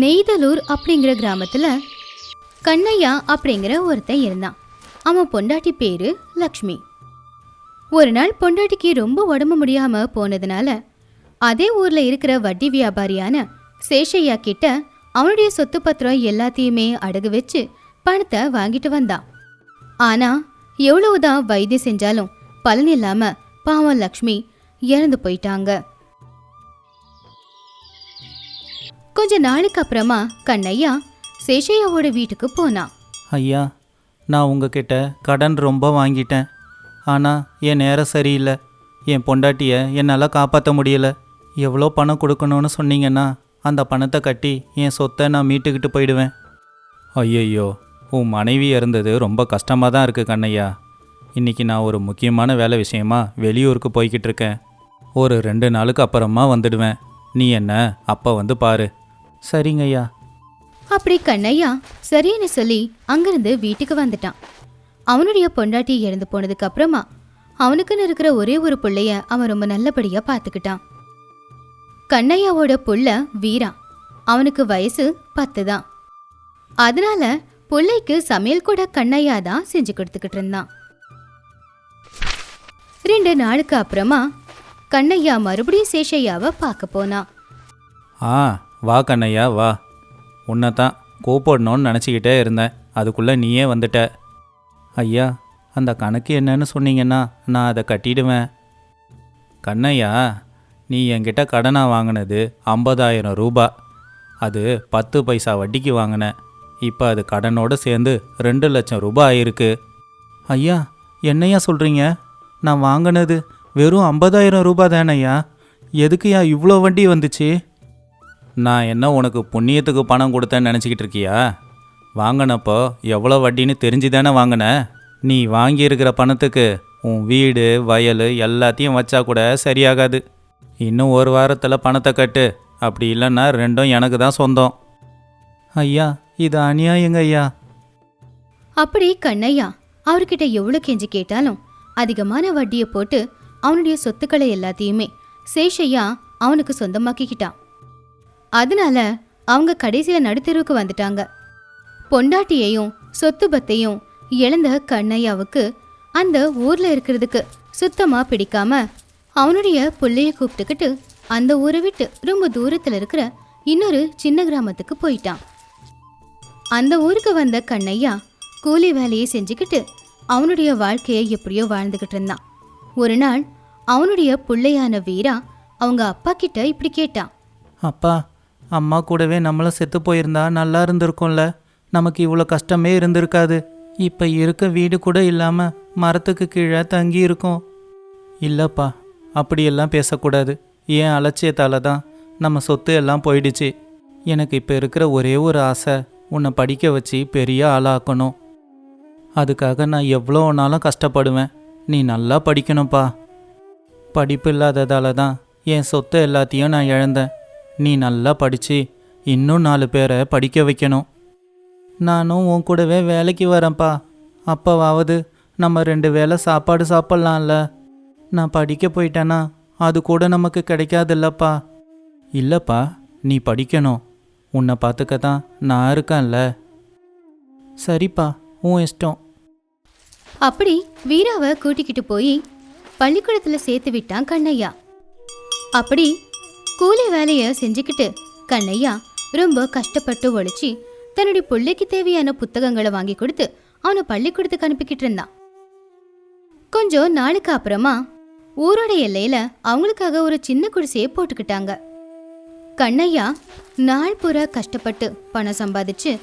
நெய்தலூர் அப்படிங்கிற கிராமத்தில் கண்ணையா அப்படிங்கிற ஒருத்தன் இருந்தான். அவன் பொண்டாட்டி பேரு லக்ஷ்மி. ஒரு நாள் பொண்டாட்டிக்கு ரொம்ப உடம்பு முடியாமல் போனதுனால அதே ஊரில் இருக்கிற வட்டி வியாபாரியான சேஷையா கிட்ட அவனுடைய சொத்து பத்திரம் எல்லாத்தையுமே அடகு வச்சு பணத்தை வாங்கிட்டு வந்தான். ஆனா எவ்வளவுதான் வைத்தியம் செஞ்சாலும் பலன் இல்லாம பாவம் லக்ஷ்மி இறந்து போயிட்டாங்க. கொஞ்ச நாளுக்கு அப்புறமா கண்ணையா சேஷையாவோட வீட்டுக்கு போனான் ஐயா நான் உங்ககிட்ட கடன் ரொம்ப வாங்கிட்டேன். ஆனால் என் நேரம் சரியில்லை. என் பொண்டாட்டியை என்னால் காப்பாற்ற முடியல. எவ்வளோ பணம் கொடுக்கணும்னு சொன்னீங்கன்னா அந்த பணத்தை கட்டி என் சொத்தை நான் மீட்டுக்கிட்டு போயிடுவேன். ஐயையோ உன் மனைவி இறந்தது ரொம்ப கஷ்டமாக தான் இருக்குது கண்ணையா இன்னைக்கு நான் ஒரு முக்கியமான வேலை விஷயமா வெளியூருக்கு போய்கிட்டு இருக்கேன். ஒரு ரெண்டு நாளுக்கு அப்புறமா வந்துடுவேன். நீ என்ன அப்போ வந்து பாரு. சரிங்க ஐயா அப்படி கண்ணையா சரின்னு சொல்லி அங்கிருந்து வீட்டுக்கு வந்துட்டான். அவனுடைய பொண்டாட்டி இறந்து போனதுக்கு அப்புறமா அவனுக்குன்னு இருக்கிற ஒரே ஒரு புள்ளைய அவன் ரொம்ப நல்லபடியா பார்த்துக்கிட்டான். கண்ணையாவோட புள்ள வீரா. அவனுக்கு வயசு பத்து தான். அதனால புள்ளைக்கு சமையல் கூட கண்ணையா தான் செஞ்சு கொடுத்துக்கிட்டு இருந்தான். ரெண்டு நாளுக்கு அப்புறமா கண்ணையா மறுபடியும் சேஷையாவை பார்க்க போனான். ஆ வா கண்ணையா வா. உன்னை தான் கூப்பிடணும்னு நினச்சிக்கிட்டே இருந்தேன். அதுக்குள்ளே நீயே வந்துட்ட. ஐயா அந்த கணக்கு என்னன்னு சொன்னீங்கன்னா நான் அதை கட்டிடுவேன். கண்ணையா நீ என்கிட்ட கடனாக வாங்கினது ஐம்பதாயிரம் ரூபா. அது பத்து பைசா வட்டிக்கு வாங்கினேன். இப்போ அது கடனோடு சேர்ந்து ரெண்டு லட்சம் ரூபாய் ஆயிருக்கு. ஐயா என்னையா சொல்கிறீங்க நான் வாங்கினது வெறும் ஐம்பதாயிரம் ரூபாய் தானேய்யா எதுக்குயா இவ்வளோ வண்டி வந்துச்சு? நான் என்ன உனக்கு புண்ணியத்துக்கு பணம் கொடுத்தேன்னு நினச்சிக்கிட்டு இருக்கியா? வாங்கினப்போ எவ்வளோ வட்டின்னு தெரிஞ்சு தானே வாங்கின? நீ வாங்கியிருக்கிற பணத்துக்கு உன் வீடு வயல் எல்லாத்தையும் வச்சா கூட சரியாகாது. இன்னும் ஒரு வாரத்தில் பணத்தை கட்டு. அப்படி இல்லைன்னா ரெண்டும் எனக்கு தான் சொந்தம். ஐயா இது அநியாயங்க ஐயா. அப்படி கண்ணையா அவர்கிட்ட எவ்வளோ கெஞ்சி கேட்டாலும் அதிகமான வட்டியை போட்டு அவனுடைய சொத்துக்களை எல்லாத்தையுமே சேஷையா அவனுக்கு சொந்தமாக்கிக்கிட்டான். அதனால அவங்க கடைசியில நடுத்தெருவுக்கு வந்துட்டாங்க. பொண்டாட்டியையும் சொத்து பத்தையும் இழந்த கண்ணையாவுக்கு அந்த ஊர்ல இருக்கிறதுக்கு சுத்தமா பிடிக்காம அவனுடைய பிள்ளைய கூப்பிட்டுக்கிட்டு அந்த ஊரை விட்டு ரொம்ப தூரத்துல இருக்கிற இன்னொரு சின்ன கிராமத்துக்கு போயிட்டான். அந்த ஊருக்கு வந்த கண்ணையா கூலி வேலையை செஞ்சுக்கிட்டு அவனுடைய வாழ்க்கையை எப்படியோ வாழ்ந்துகிட்டு இருந்தான். ஒரு நாள் அவனுடைய பிள்ளையான வீரா அவங்க அப்பா கிட்ட இப்படி கேட்டான். அப்பா அம்மா கூடவே நம்மளும் செத்து போயிருந்தா நல்லா இருந்திருக்கும்ல. நமக்கு இவ்வளோ கஷ்டமே இருந்திருக்காது. இப்போ இருக்க வீடு கூட இல்லாமல் மரத்துக்கு கீழே தங்கி இருக்கோம். இல்லைப்பா அப்படியெல்லாம் பேசக்கூடாது. ஏன் அலட்சியத்தால் தான் நம்ம சொத்து எல்லாம் போயிடுச்சு. எனக்கு இப்போ இருக்கிற ஒரே ஒரு ஆசை உன்னை படிக்க வச்சு பெரிய ஆளாக்கணும். அதுக்காக நான் எவ்வளோ நாளும் கஷ்டப்படுவேன். நீ நல்லா படிக்கணும்ப்பா. படிப்பு இல்லாததால தான் என் சொத்து எல்லாத்தையும் நான் இழந்தேன். நீ நல்லா படித்து இன்னும் நாலு பேரை படிக்க வைக்கணும். நானும் உன் கூடவே வேலைக்கு வரேன்ப்பா. அப்போவாவது நம்ம ரெண்டு வேளை சாப்பாடு சாப்பிட்லாம்ல. நான் படிக்க போயிட்டேன்னா அது கூட நமக்கு கிடைக்காதுல்லப்பா. இல்லைப்பா நீ படிக்கணும். உன்னை பார்த்துக்க தான் நான் இருக்கேன்ல. சரிப்பா உன் இஷ்டம். அப்படி வீராவை கூட்டிக்கிட்டு போய் பள்ளிக்கூடத்தில் சேர்த்து விட்டான் கண்ணையா அப்படி கூலி வேலையை செஞ்சுக்கிட்டு கண்ணையா ரொம்ப கஷ்டப்பட்டு உழைச்சி தன்னுடைய பிள்ளைக்கு தேவையான புத்தகங்களை வாங்கி கொடுத்து அவனை பள்ளிக்கூடத்துக்கு அனுப்பிக்கிட்டு இருந்தான். கொஞ்சம் நாளுக்கு அப்புறமா ஊரோட எல்லையில அவங்களுக்காக ஒரு சின்ன குடிசையை போட்டுக்கிட்டாங்க. கண்ணையா நாள் பூரா கஷ்டப்பட்டு பணம் சம்பாதிச்சு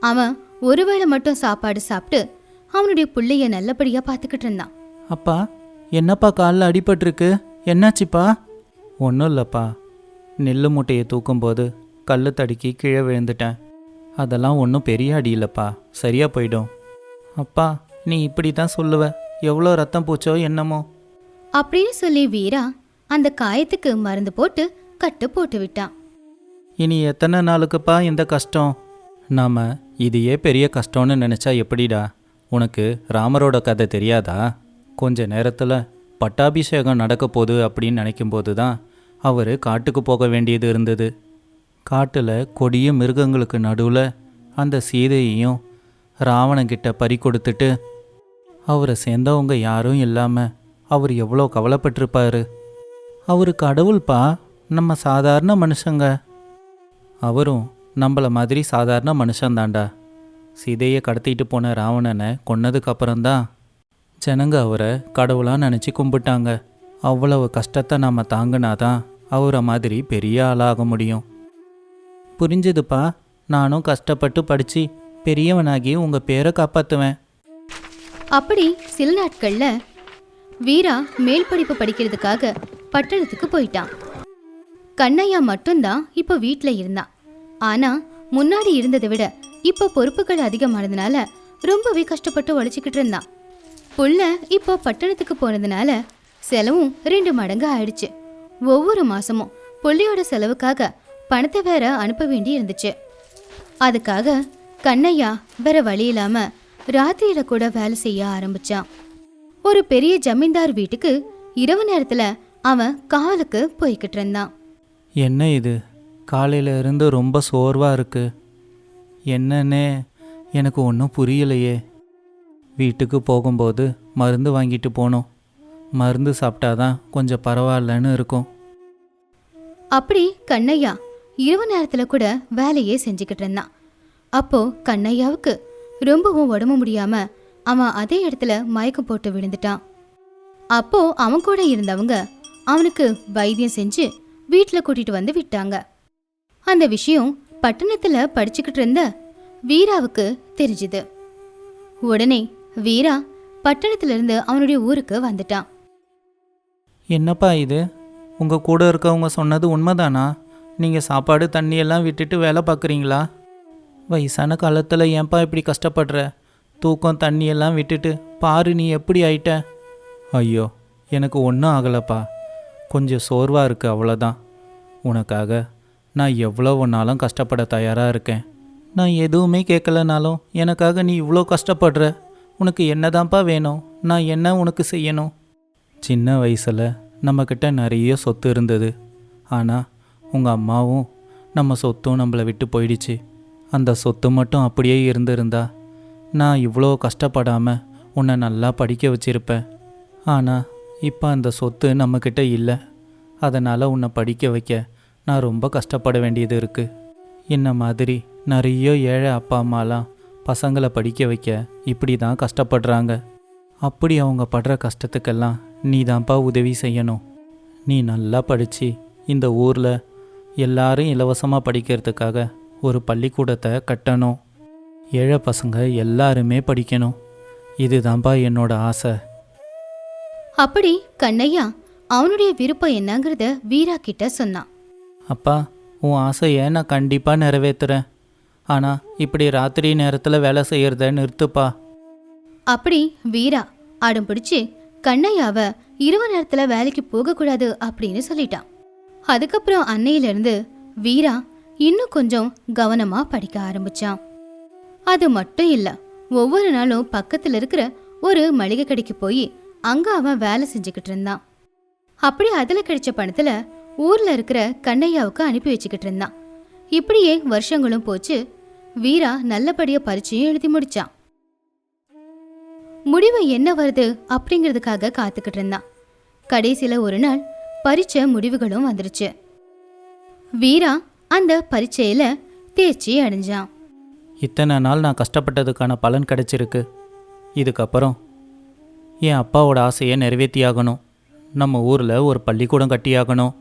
அவன் ஒருவேளை மட்டும் சாப்பாடு சாப்பிட்டு அவனுடைய பிள்ளைய நல்லபடியா பார்த்துக்கிட்டு இருந்தான். அப்பா என்னப்பா காலில் அடிபட்டிருக்கு? என்னாச்சுப்பா? ஒன்றும் இல்லைப்பா. நெல் மூட்டையை தூக்கும்போது கல் தடுக்கி கீழே விழுந்துட்டேன். அதெல்லாம் ஒன்றும் பெரிய அடி இல்லைப்பா. சரியாக போயிடும். அப்பா நீ இப்படி தான் சொல்லுவ. எவ்வளோ ரத்தம் பூச்சோ என்னமோ. அப்படின்னு சொல்லி வீரா அந்த காயத்துக்கு மருந்து போட்டு கட்டு போட்டு விட்டான் இனி எத்தனை நாளுக்குப்பா இந்த கஷ்டம்? நாம இதையே பெரிய கஷ்டம்னு நினச்சா எப்படிடா? உனக்கு ராமரோட கதை தெரியாதா? கொஞ்ச நேரத்தில் பட்டாபிஷேகம் நடக்க போகுது அப்படின்னு நினைக்கும்போது தான் அவர் காட்டுக்கு போக வேண்டியது இருந்தது. காட்டில் கொடிய மிருகங்களுக்கு நடுவில் அந்த சீதையையும் ராவணங்கிட்ட பறி கொடுத்துட்டு அவரை சேர்ந்தவங்க யாரும் இல்லாமல் அவர் எவ்வளோ கவலைப்பட்டிருப்பாரு. அவர் கடவுள்ப்பா நம்ம சாதாரண மனுஷங்க. அவரும் நம்மள மாதிரி சாதாரண மனுஷன்தான்டா. சீதையை கடத்திட்டு போன ராவணனை கொன்னதுக்கப்புறம்தான் ஜனங்க அவரை கடவுளாக நினச்சி கும்பிட்டாங்க. அவ்வளவு கஷ்டத்தை நாம் தாங்கினாதான் அவரை மாதிரி பெரிய ஆளாக முடியும். புரிஞ்சுதுப்பா. நானும் கஷ்டப்பட்டு படித்து பெரியவனாகி உங்கள் பேரை காப்பாற்றுவேன் அப்படி சில நாட்கள்ல வீரா மேல் படிப்பு படிக்கிறதுக்காக பட்டணத்துக்கு போயிட்டான். கண்ணையா மட்டும்தான் இப்போ வீட்ல இருந்தான். ஆனா முன்னாடி இருந்ததை விட இப்போ பொறுப்புகள் அதிகமானதுனால ரொம்பவே கஷ்டப்பட்டு உழைச்சிக்கிட்டு இருந்தான். புள்ள இப்போ பட்டணத்துக்கு போனதுனால செலவும் ரெண்டு மடங்கு ஆயிடுச்சு. ஒவ்வொரு மாசமும் புள்ளியோட செலவுக்காக பணத்தை வேற அனுப்ப வேண்டி இருந்துச்சு. அதுக்காக கண்ணையா வேற வழி இல்லாம ராத்திரியில கூட வேலை செய்ய ஆரம்பிச்சான். ஒரு பெரிய ஜமீன்தார் வீட்டுக்கு இரவு நேரத்துல அவன் காவலுக்கு போய்கிட்டு இருந்தான். என்ன இது? காலையில இருந்து ரொம்ப சோர்வாக இருக்கு. என்னன்னே எனக்கு ஒன்றும் புரியலையே. வீட்டுக்கு போகும்போது மருந்து வாங்கிட்டு போனோம். மருந்து சாப்பிட்டாதான் கொஞ்சம் பரவாயில்லன்னு இருக்கும். அப்படி கண்ணையா இரவு நேரத்தில் கூட வேலையே செஞ்சுக்கிட்டு இருந்தான். அப்போது கண்ணையாவுக்கு ரொம்பவும் உடம்பு முடியாமல் அவன் அதே இடத்துல மயக்கம் போட்டு விழுந்துட்டான். அப்போது அவன் கூட இருந்தவங்க அவனுக்கு வைத்தியம் செஞ்சு வீட்டில் கூட்டிகிட்டு வந்து விட்டாங்க. அந்த விஷயம் பட்டணத்தில் படிச்சுக்கிட்டு இருந்த வீராவுக்கு தெரிஞ்சுது. உடனே வீரா பட்டணத்திலிருந்து அவனுடைய ஊருக்கு வந்துட்டான். என்னப்பா இது? உங்கள் கூட இருக்கவங்க சொன்னது உண்மைதானா? நீங்கள் சாப்பாடு தண்ணியெல்லாம் விட்டுட்டு வேலை பார்க்குறீங்களா? வயசான காலத்தில் ஏன்பா இப்படி கஷ்டப்படுற? தூக்கம் தண்ணியெல்லாம் விட்டுட்டு பாரு நீ எப்படி ஆயிட்ட? ஐயோ எனக்கு ஒன்றும் ஆகலைப்பா. கொஞ்சம் சோர்வாக இருக்குது அவ்வளோதான் உனக்காக நான் எவ்வளோ ஒன்றாலும் கஷ்டப்பட தயாராக இருக்கேன். நான் எதுவுமே கேட்கலனாலும் எனக்காக நீ இவ்வளோ கஷ்டப்படுற? உனக்கு என்னதான்ப்பா வேணும்? நான் என்ன உனக்கு செய்யணும்? சின்ன வயசில் நம்மக்கிட்ட நிறைய சொத்து இருந்தது. ஆனால் உங்கள் அம்மாவும் நம்ம சொத்தும் நம்மளை விட்டு போயிடுச்சு. அந்த சொத்து மட்டும் அப்படியே இருந்திருந்தா நான் இவ்வளோ கஷ்டப்படாமல் உன்னை நல்லா படிக்க வச்சிருப்பேன். ஆனால் இப்போ அந்த சொத்து நம்மக்கிட்ட இல்லை. அதனால் உன்னை படிக்க வைக்க நான் ரொம்ப கஷ்டப்பட வேண்டியது இருக்குது என்ன மாதிரி நிறைய ஏழை அப்பா அம்மாலாம் பசங்களை படிக்க வைக்க இப்படி தான் கஷ்டப்படுறாங்க. அப்படி அவங்க படுற கஷ்டத்துக்கெல்லாம் நீ தான்ப்பா உதவி செய்யணும். நீ நல்லா படித்து இந்த ஊரில் எல்லாரும் இலவசமாக படிக்கிறதுக்காக ஒரு பள்ளிக்கூடத்தை கட்டணும். ஏழை பசங்க எல்லாருமே படிக்கணும். இதுதான்ப்பா என்னோட ஆசை. அப்படி கண்ணையா அவனுடைய விருப்பம் என்னங்கிறத வீரா கிட்ட சொன்னான். அப்பா உன் ஆசையை நான் கண்டிப்பாக நிறைவேற்றுறேன் ஆனால் இப்படி ராத்திரி நேரத்தில் வேலை செய்கிறத நிறுத்துப்பா. அப்படி வீரா அடம் பிடிச்சு கண்ணையாவ இரவு நேரத்துல வேலைக்கு போகக்கூடாது அப்படின்னு சொல்லிட்டான். அதுக்கப்புறம் அன்னையிலிருந்து வீரா இன்னும் கொஞ்சம் கவனமா படிக்க ஆரம்பிச்சான். அது மட்டும் இல்ல ஒவ்வொரு நாளும் பக்கத்துல இருக்கிற ஒரு மளிகை கடைக்கு போய் அங்க அவன் வேலை செஞ்சுக்கிட்டு இருந்தான். அப்படி அதுல கிடைச்ச பணத்துல ஊர்ல இருக்கிற கண்ணையாவுக்கு அனுப்பி வச்சுக்கிட்டு இருந்தான். இப்படியே வருஷங்களும் போச்சு. வீரா நல்லபடியா பரீட்சையும் எழுதி முடிச்சான். முடிவு என்ன வருது அப்படிங்கிறதுக்காக காத்துக்கிட்டு இருந்தான். கடைசியில ஒரு நாள் பரீட்சை முடிவுகளும் வந்துருச்சு. வீரா அந்த பரீட்சையில தேர்ச்சி அடைஞ்சான். இத்தனை நாள் நான் கஷ்டப்பட்டதுக்கான பலன் கிடைச்சிருக்கு. இதுக்கப்புறம் என் அப்பாவோட ஆசையை நிறைவேற்றியாகணும். நம்ம ஊரில் ஒரு பள்ளிக்கூடம் கட்டியாகணும்.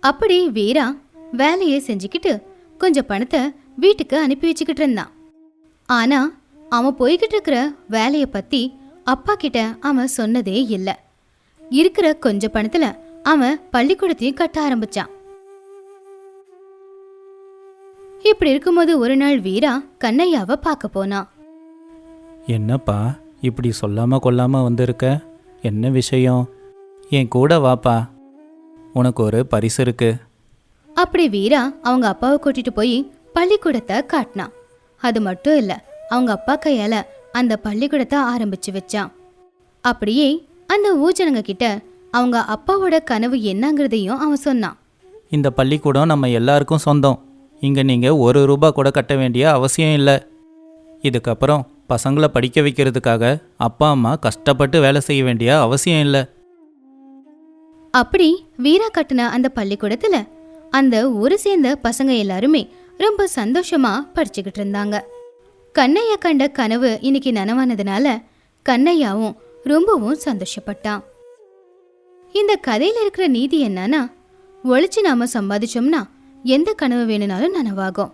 அப்படி வீரா வேலையை செஞ்சுக்கிட்டு கொஞ்சம் பணத்தை வீட்டுக்கு அனுப்பி வச்சுக்கிட்டு இருந்தான். ஆனா அவன் போய்கிட்டு இருக்கிற வேலையை பத்தி அப்பா கிட்ட அவன் சொன்னதே இல்லை. இருக்கிற கொஞ்ச பணத்துல அவன் பள்ளிக்கூடத்தையும் கட்ட ஆரம்பிச்சான். இப்படி இருக்கும்போது ஒரு நாள் வீரா கண்ணையாவை பார்க்க போனான். என்னப்பா இப்படி சொல்லாமல் கொல்லாமல் வந்திருக்க? என்ன விஷயம்? என் கூட வாப்பா. உனக்கு ஒரு பரிசு இருக்கு. அப்படி வீரா அவங்க அப்பாவை கூட்டிட்டு போய் பள்ளிக்கூடத்தை காட்டினான். அது மட்டும் இல்ல அவங்க அப்பா கையால அந்த பள்ளிக்கூடத்தை ஆரம்பிச்சு வச்சான். அப்படியே அந்த ஊஜனங்க கிட்ட அவங்க அப்பாவோட கனவு என்னங்கிறதையும் அவன் சொன்னான். இந்த பள்ளிக்கூடம் நம்ம எல்லாருக்கும் சொந்தம். இங்கே நீங்கள் ஒரு ரூபா கூட கட்ட வேண்டிய அவசியம் இல்லை. இதுக்கப்புறம் பசங்களை படிக்க வைக்கிறதுக்காக அப்பா அம்மா கஷ்டப்பட்டு வேலை செய்ய வேண்டிய அவசியம் இல்லை. அப்படி வீரா கட்டின அந்த பள்ளிக்கூடத்துல அந்த ஊரை சேர்ந்த பசங்க எல்லாருமே ரொம்ப சந்தோஷமா படிச்சுக்கிட்டு இருந்தாங்க. கண்ணையா கண்ட கனவு இன்னைக்கு நனவானதுனால கண்ணையாவும் ரொம்பவும் சந்தோஷப்பட்டான் இந்த கதையில இருக்கிற நீதி என்னன்னா ஒழிச்சு நாம சம்பாதிச்சோம்னா எந்த கனவு வேணும்னாலும் நனவாகும்.